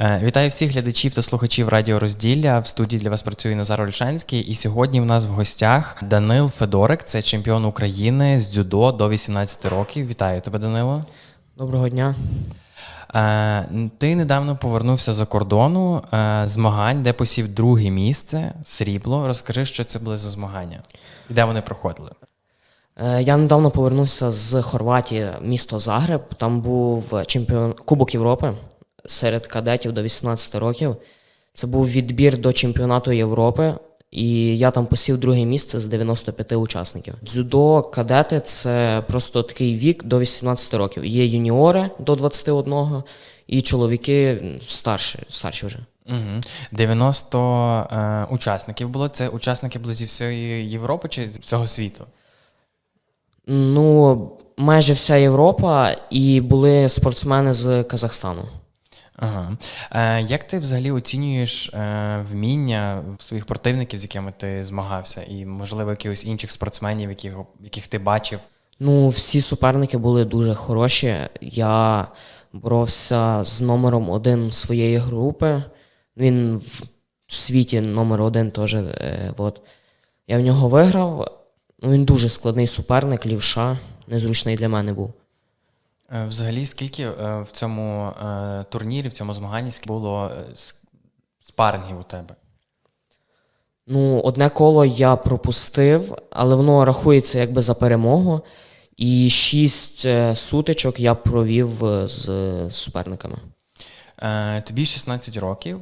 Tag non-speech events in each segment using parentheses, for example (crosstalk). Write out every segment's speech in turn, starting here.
Е, Вітаю всіх глядачів та слухачів Радіо Розділля. В студії для вас працює Назар Ольшанський. І сьогодні в нас в гостях Данил Федорик, це чемпіон України з дзюдо до 18 років. Вітаю тебе, Данило. Доброго дня. Е, Ти недавно повернувся за кордону е, змагань, де посів друге місце срібло. Розкажи, що це були за змагання і де вони проходили. Я недавно повернувся з Хорватії, місто Загреб. Там був чемпіон Кубок Європи серед кадетів до 18 років. Це був відбір до чемпіонату Європи, і я там посів друге місце з 95 учасників. Дзюдо кадети це просто такий вік до 18 років. Є юніори до 21 і чоловіки старші, старші вже. Угу. 90 е, учасників було. Це учасники були зі всієї Європи чи з всього світу? Ну, майже вся Європа, і були спортсмени з Казахстану. Ага. Е, як ти взагалі оцінюєш е, вміння своїх противників, з якими ти змагався, і, можливо, якихось інших спортсменів, яких, яких ти бачив? Ну, всі суперники були дуже хороші. Я боровся з номером один своєї групи. Він в світі номер один теж. Е, от. Я в нього виграв. Ну, він дуже складний суперник, лівша, незручний для мене був. Е, взагалі, скільки е, в цьому е, турнірі, в цьому змаганні було спарингів у тебе? Ну, одне коло я пропустив, але воно рахується якби за перемогу. І шість сутичок я провів з суперниками. Тобі 16 років,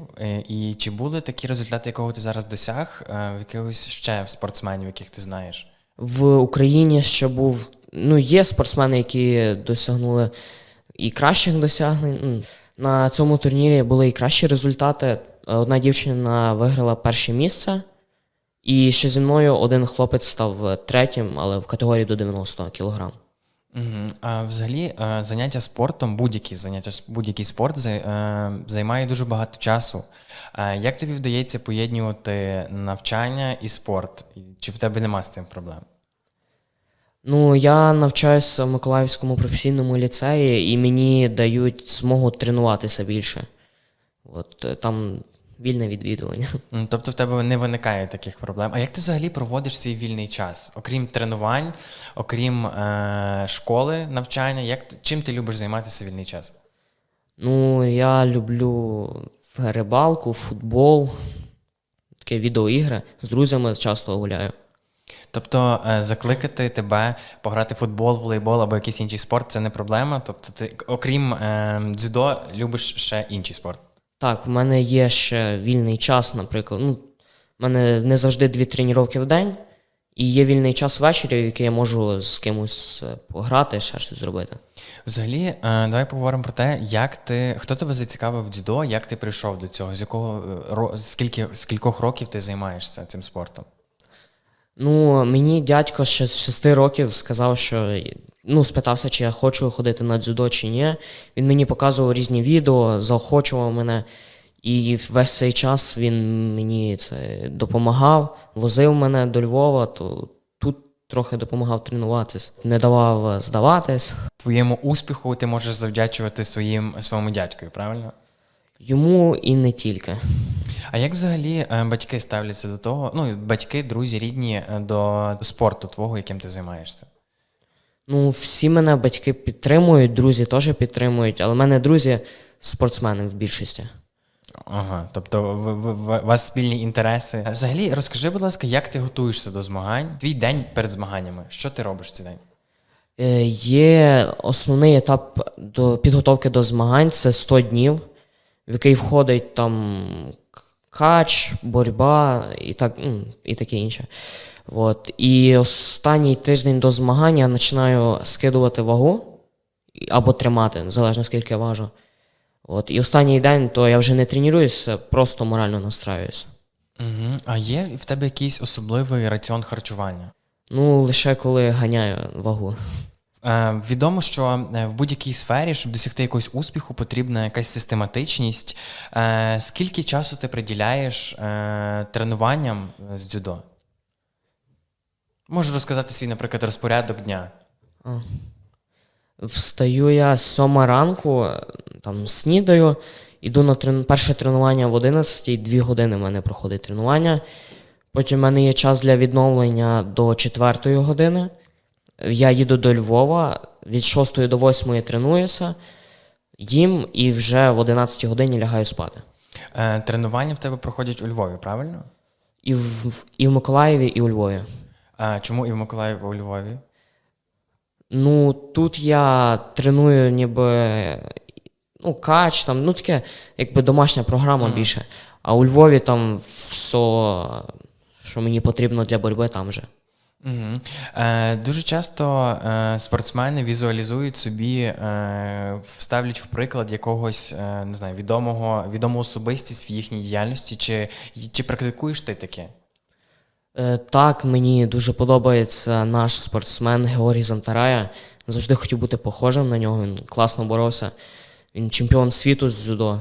і чи були такі результати, якого ти зараз досяг, в якихось ще спортсменів, яких ти знаєш? В Україні ще був. Ну, є спортсмени, які досягнули і кращих досягнень. На цьому турнірі були і кращі результати. Одна дівчина виграла перше місце, і ще зі мною один хлопець став третім, але в категорії до 90 кг. Угу. А взагалі е, заняття спортом, будь-які заняття, будь-який спорт е, займає дуже багато часу. Е, Як тобі вдається поєднувати навчання і спорт? Чи в тебе нема з цим проблем? Ну, я навчаюся в Миколаївському професійному ліцеї, і мені дають змогу тренуватися більше. От е, там вільне відвідування. (laughs) Тобто в тебе не виникає таких проблем. А як ти взагалі проводиш свій вільний час? Окрім тренувань, окрім е, школи, навчання, як чим ти любиш займатися вільний час? Ну, я люблю рибалку, футбол, таке відеоігри. З друзями часто гуляю. Тобто е, закликати тебе пограти в футбол, волейбол або якийсь інший спорт це не проблема. Тобто, ти, окрім е, дзюдо, любиш ще інший спорт. Так, в мене є ще вільний час, наприклад. Ну, в мене не завжди дві тренування в день, і є вільний час ввечері, в який я можу з кимось е, пограти, ще щось зробити. Взагалі, е, давай поговоримо про те, як ти хто тебе зацікавив в дзюдо, як ти прийшов до цього, з якого ро- скільки з кількох років ти займаєшся цим спортом? Ну, мені дядько ще з 6 років сказав, що ну, спитався, чи я хочу ходити на дзюдо чи ні. Він мені показував різні відео, заохочував мене. І весь цей час він мені це допомагав, возив мене до Львова, то тут трохи допомагав тренуватись, не давав здаватись. Твоєму успіху ти можеш завдячувати своїм своєму дядькові, правильно? Йому і не тільки. А як взагалі е, батьки ставляться до того? Ну, батьки, друзі, рідні е, до спорту твого, яким ти займаєшся? Ну, всі мене батьки підтримують, друзі теж підтримують, але в мене друзі спортсмени в більшості. Ага, тобто в, в, в, у вас спільні інтереси. А Взагалі, розкажи, будь ласка, як ти готуєшся до змагань? Твій день перед змаганнями. Що ти робиш цей день? Е, Є основний етап до підготовки до змагань це 100 днів, в який входить там кач, боротьба і так, ну, і таке інше. От. І останній тиждень до змагань я починаю скидувати вагу або тримати, залежно скільки я важу. От. І останній день, то я вже не тренуюся, просто морально настраююся. Угу. А є в тебе якийсь особливий раціон харчування? Ну, лише коли ганяю вагу. Е, відомо, що е, в будь-якій сфері, щоб досягти якогось успіху, потрібна якась систематичність. Е, скільки часу ти приділяєш тренуванням з дзюдо? Можеш розказати свій, наприклад, розпорядок дня. Встаю я з сьома ранку, там снідаю, Йду на трен... перше тренування в 11, дві години в мене проходить тренування. Потім в мене є час для відновлення до 4 години. Я їду до Львова, від 6 до 8 тренуюся, їм і вже в 11 годині лягаю спати. Е, тренування в тебе проходять у Львові, правильно? І в, і в Миколаєві, і у Львові. А чому і в Миколаєві, і у Львові? Ну, тут я треную ніби ну, кач, там, ну таке, якби домашня програма більше. А у Львові там все, що мені потрібно для боротьби, там же. Угу. Е, дуже часто е, спортсмени візуалізують собі, е, вставлять в приклад якогось е, не знаю, відомого, відому особистість в їхній діяльності. Чи, чи практикуєш ти таке? Е, так, мені дуже подобається наш спортсмен Георгій Зантарая. Завжди хотів бути похожим на нього, він класно боровся. Він чемпіон світу з дзюдо.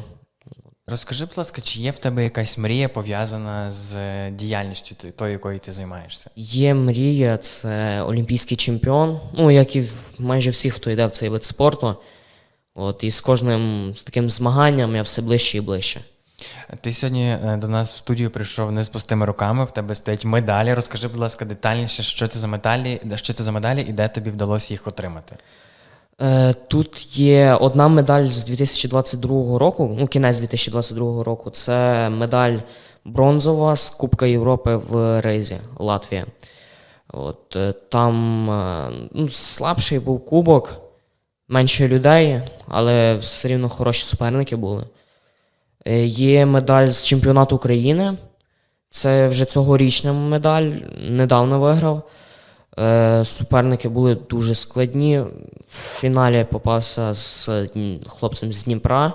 Розкажи, будь ласка, чи є в тебе якась мрія пов'язана з е, діяльністю тою, якою ти займаєшся? Є мрія, це олімпійський чемпіон. Ну, як і в майже всі, хто йде в цей вид спорту. От, і з кожним таким змаганням я все ближче і ближче. Ти сьогодні е, до нас в студію прийшов не з пустими руками, в тебе стоять медалі. Розкажи, будь ласка, детальніше, що це за медалі, що це за медалі і де тобі вдалося їх отримати. Е, Тут є одна медаль з 2022 року, ну, кінець 2022 року. Це медаль бронзова з Кубка Європи в Рейзі, Латвія. От, е, там е, ну, слабший був кубок, менше людей, але все рівно хороші суперники були. Є медаль з чемпіонату України. Це вже цьогорічна медаль, недавно виграв. Суперники були дуже складні. В фіналі попався з хлопцем з Дніпра.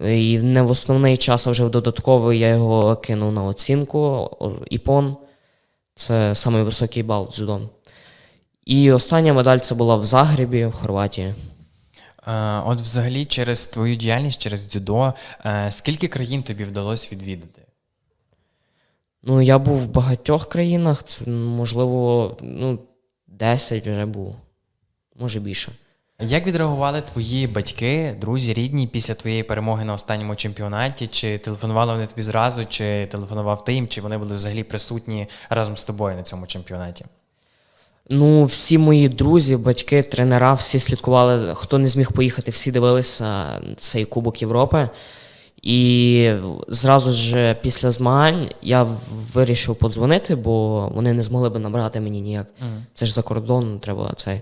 І не в основний час, а вже в додатковий я його кинув на оцінку. Іпон. Це самий високий бал дзюдо. І остання медаль це була в Загребі, в Хорватії. Е, От, взагалі, через твою діяльність, через дзюдо, е, скільки країн тобі вдалося відвідати? Ну, я був в багатьох країнах, це, можливо, ну, 10 вже було. Може більше. Як відреагували твої батьки, друзі, рідні після твоєї перемоги на останньому чемпіонаті? Чи телефонували вони тобі зразу, чи телефонував ти їм, чи вони були взагалі присутні разом з тобою на цьому чемпіонаті? Ну, всі мої друзі, батьки, тренера, всі слідкували. Хто не зміг поїхати, всі дивилися цей Кубок Європи. І зразу ж після змагань я вирішив подзвонити, бо вони не змогли би набрати мені ніяк. Це ж за кордон, треба цей.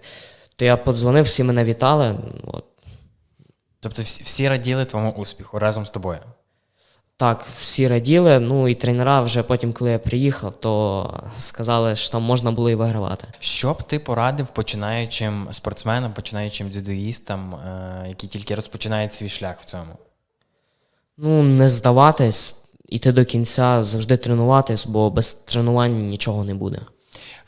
То я подзвонив, всі мене вітали. От. Тобто всі, всі раділи твоєму успіху разом з тобою. Так, всі раділи. Ну і тренера вже потім, коли я приїхав, то сказали, що там можна було і вигравати. Що б ти порадив починаючим спортсменам, починаючим дзюдоїстам, е, які тільки розпочинають свій шлях в цьому? Ну, не здаватись, іти до кінця, завжди тренуватись, бо без тренувань нічого не буде.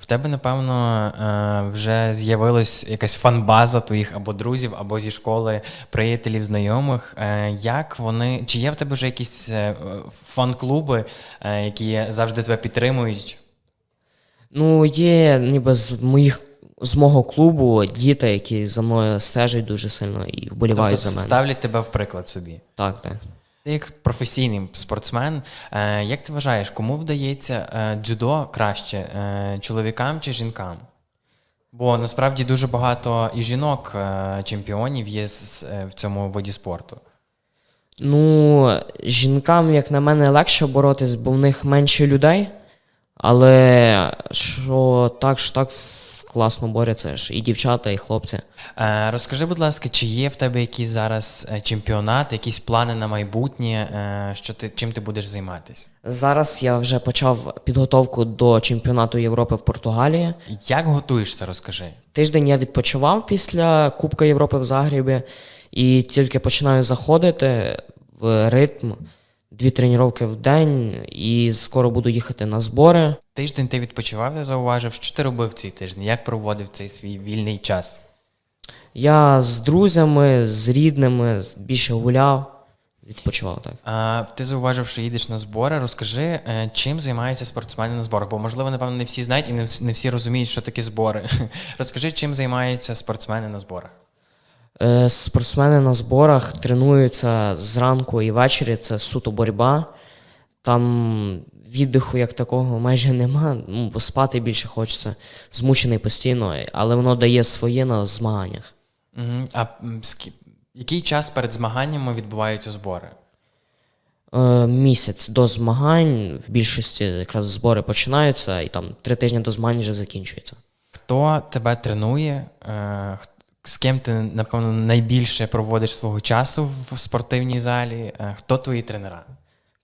В тебе, напевно, е, вже з'явилась якась фанбаза твоїх або друзів, або зі школи приятелів, знайомих. Е, Як вони, чи є в тебе вже якісь е, фан-клуби, які завжди тебе підтримують? Ну, є ніби з моїх з мого клубу діти, які за мною стежать дуже сильно і вболівають тобто за мене. ставлять тебе в приклад собі. Так, так. Ти як професійний спортсмен, е, як ти вважаєш, кому вдається е, дзюдо краще е, чоловікам чи жінкам? Бо насправді дуже багато і жінок е, чемпіонів є в цьому виді спорту. Ну, жінкам, як на мене, легше боротись, бо в них менше людей. Але що так, що так класно борються ж і дівчата, і хлопці. Е, Розкажи, будь ласка, чи є в тебе якийсь зараз е, чемпіонат, якісь плани на майбутнє, е, що ти, чим ти будеш займатися? Зараз я вже почав підготовку до чемпіонату Європи в Португалії. Як готуєшся, розкажи. Тиждень я відпочивав після Кубка Європи в Загребі і тільки починаю заходити в ритм. Дві тренування в день, і скоро буду їхати на збори. Тиждень ти відпочивав, я зауважив, що ти робив цей тиждень? Як проводив цей свій вільний час? Я з друзями, з рідними більше гуляв, відпочивав так. А, ти зауважив, що їдеш на збори. Розкажи, е, чим займаються спортсмени на зборах? Бо, можливо, напевно, не всі знають і не всі, не всі розуміють, що таке збори. (laughs) Розкажи, чим займаються спортсмени на зборах. Е, Спортсмени на зборах тренуються зранку і ввечері, це суто боротьба. Там віддиху як такого майже нема, ну, бо спати більше хочеться, змучений постійно, але воно дає своє на змаганнях. А який час перед змаганнями відбуваються збори? Е, Місяць до змагань в більшості якраз збори починаються, і там три тижні до змагань вже закінчуються. Хто тебе тренує? Е, З ким ти, напевно, найбільше проводиш свого часу в спортивній залі? Е, Хто твої тренера?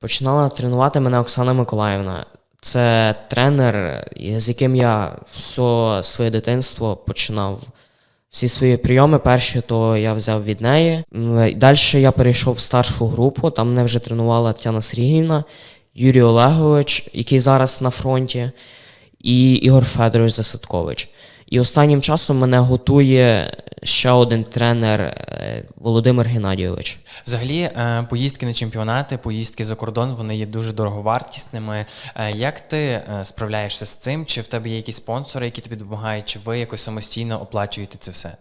Починала тренувати мене Оксана Миколаївна. Це тренер, з яким я все своє дитинство починав. Всі свої прийоми перші, то я взяв від неї. Далі я перейшов в старшу групу, там мене вже тренувала Тетяна Сергіївна, Юрій Олегович, який зараз на фронті, і Ігор Федорович Засадкович. І останнім часом мене готує ще один тренер е, Володимир Геннадійович. Взагалі, е, поїздки на чемпіонати, поїздки за кордон, вони є дуже дороговартісними. Е, Як ти справляєшся з цим? Чи в тебе є якісь спонсори, які тобі допомагають, чи ви якось самостійно оплачуєте це все?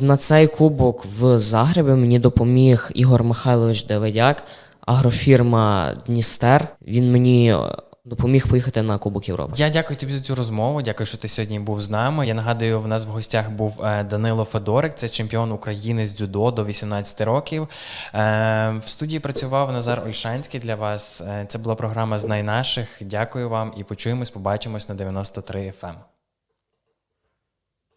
На цей кубок в Загребі мені допоміг Ігор Михайлович Давидяк, агрофірма Дністер. Він мені допоміг поїхати на Кубок Європи. Я дякую тобі за цю розмову. Дякую, що ти сьогодні був з нами. Я нагадую, в нас в гостях був е, Данило Федорик, це чемпіон України з дзюдо до 18 років. Е, В студії працював Назар Ольшанський для вас. Е, Це була програма Знай наших. Дякую вам і почуємось, побачимось на 93 FM.